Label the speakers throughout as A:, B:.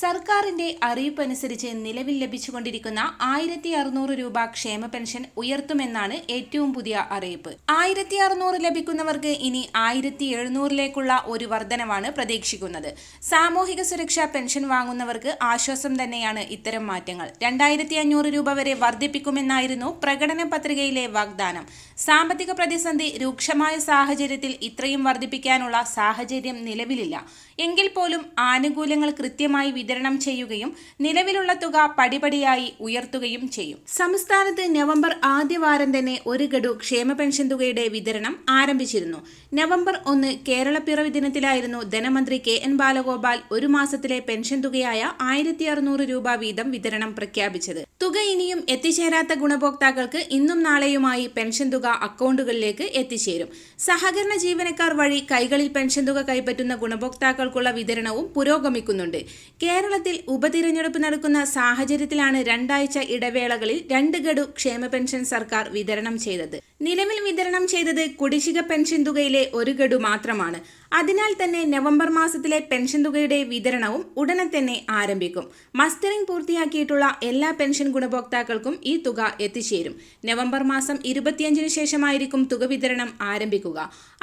A: സർക്കാരിന്റെ അറിയിപ്പനുസരിച്ച് നിലവിൽ ലഭിച്ചുകൊണ്ടിരിക്കുന്ന ആയിരത്തി അറുന്നൂറ് രൂപ ക്ഷേമ പെൻഷൻ ഉയർത്തുമെന്നാണ് ഏറ്റവും പുതിയ അറിയിപ്പ്. ആയിരത്തി അറുന്നൂറ് ലഭിക്കുന്നവർക്ക് ഇനി ആയിരത്തി എഴുന്നൂറിലേക്കുള്ള ഒരു വർധനവാണ് പ്രതീക്ഷിക്കുന്നത്. സാമൂഹിക സുരക്ഷാ പെൻഷൻ വാങ്ങുന്നവർക്ക് ആശ്വാസം തന്നെയാണ് ഇത്തരം മാറ്റങ്ങൾ. രണ്ടായിരത്തി അഞ്ഞൂറ് രൂപ വരെ വർദ്ധിപ്പിക്കുമെന്നായിരുന്നു പ്രകടന പത്രികയിലെ വാഗ്ദാനം. സാമ്പത്തിക പ്രതിസന്ധി രൂക്ഷമായ സാഹചര്യത്തിൽ ഇത്രയും വർദ്ധിപ്പിക്കാനുള്ള സാഹചര്യം നിലവിലില്ല. എങ്കിൽ പോലും ആനുകൂല്യങ്ങൾ കൃത്യമായി വിതരണം ചെയ്യുകയും നിലവിലുള്ള തുക പടിപടിയായി ഉയർത്തുകയും ചെയ്യും. സംസ്ഥാനത്ത് നവംബർ ആദ്യവാരം തന്നെ ഒരു ഗഡു ക്ഷേമ പെൻഷൻ തുകയുടെ വിതരണം ആരംഭിച്ചിരുന്നു. നവംബർ ഒന്ന് കേരള പിറവി ദിനത്തിലായിരുന്നു ധനമന്ത്രി കെ എൻ ബാലഗോപാൽ ഒരു മാസത്തിലെ പെൻഷൻ തുകയായ ആയിരത്തി രൂപ വീതം വിതരണം പ്രഖ്യാപിച്ചത്. തുക ഇനിയും എത്തിച്ചേരാത്ത ഗുണഭോക്താക്കൾക്ക് ഇന്നും നാളെയുമായി പെൻഷൻ തുക അക്കൗണ്ടുകളിലേക്ക് എത്തിച്ചേരും. സഹകരണ ജീവനക്കാർ വഴി കൈകളിൽ പെൻഷൻ തുക കൈപ്പറ്റുന്ന ഗുണഭോക്താക്കൾക്കുള്ള വിതരണവും പുരോഗമിക്കുന്നുണ്ട്. കേരളത്തിൽ ഉപതിരഞ്ഞെടുപ്പ് നടക്കുന്ന സാഹചര്യത്തിലാണ് രണ്ടാഴ്ച ഇടവേളകളിൽ രണ്ട് ഗഡു ക്ഷേമ പെൻഷൻ സർക്കാർ വിതരണം ചെയ്തത്. നിലവിൽ വിതരണം ചെയ്തത് കുടിശ്ശിക പെൻഷൻ തുകയിലെ ഒരു ഗഡു മാത്രമാണ്. അതിനാൽ തന്നെ നവംബർ മാസത്തിലെ പെൻഷൻ തുകയുടെ വിതരണവും ഉടനെ തന്നെ ആരംഭിക്കും. മസ്റ്ററിംഗ് പൂർത്തിയാക്കിയിട്ടുള്ള എല്ലാ പെൻഷൻ ഗുണഭോക്താക്കൾക്കും ഈ തുക എത്തിച്ചേരും. നവംബർ മാസം ഇരുപത്തിയഞ്ചിന് ശേഷമായിരിക്കും തുക വിതരണം ആരംഭിക്കുക.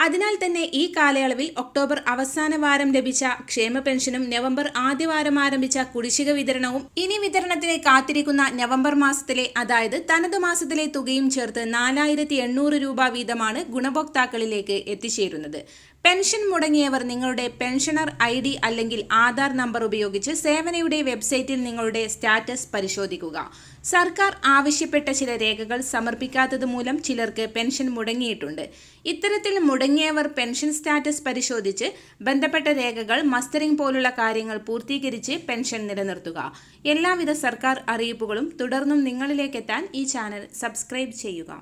A: അതിനാൽ തന്നെ ഈ കാലയളവിൽ ഒക്ടോബർ അവസാന വാരം ലഭിച്ച ക്ഷേമ പെൻഷനും നവംബർ ആദ്യ വാരം ആരംഭിച്ച കുടിശ്ശിക വിതരണവും ഇനി വിതരണത്തിന് കാത്തിരിക്കുന്ന നവംബർ മാസത്തിലെ അതായത് തനതു മാസത്തിലെ തുകയും ചേർത്ത് നാലായിരത്തി എണ്ണൂറ് രൂപ വീതമാണ് ഗുണഭോക്താക്കളിലേക്ക് എത്തിച്ചേരുന്നത്. പെൻഷൻ മുടങ്ങിയവർ നിങ്ങളുടെ പെൻഷനർ ഐ ഡി അല്ലെങ്കിൽ ആധാർ നമ്പർ ഉപയോഗിച്ച് സേവനയുടെ വെബ്സൈറ്റിൽ നിങ്ങളുടെ സ്റ്റാറ്റസ് പരിശോധിക്കുക. സർക്കാർ ആവശ്യപ്പെട്ട ചില രേഖകൾ സമർപ്പിക്കാത്തത് മൂലം ചിലർക്ക് പെൻഷൻ മുടങ്ങിയിട്ടുണ്ട്. ഇത്തരത്തിൽ മുടങ്ങിയവർ പെൻഷൻ സ്റ്റാറ്റസ് പരിശോധിച്ച് ബന്ധപ്പെട്ട രേഖകൾ മസ്റ്ററിംഗ് പോലുള്ള കാര്യങ്ങൾ പൂർത്തീകരിച്ച് പെൻഷൻ നിലനിർത്തുക. എല്ലാവിധ സർക്കാർ അറിയിപ്പുകളും തുടർന്നും നിങ്ങളിലേക്കെത്താൻ ഈ ചാനൽ സബ്സ്ക്രൈബ് ചെയ്യുക.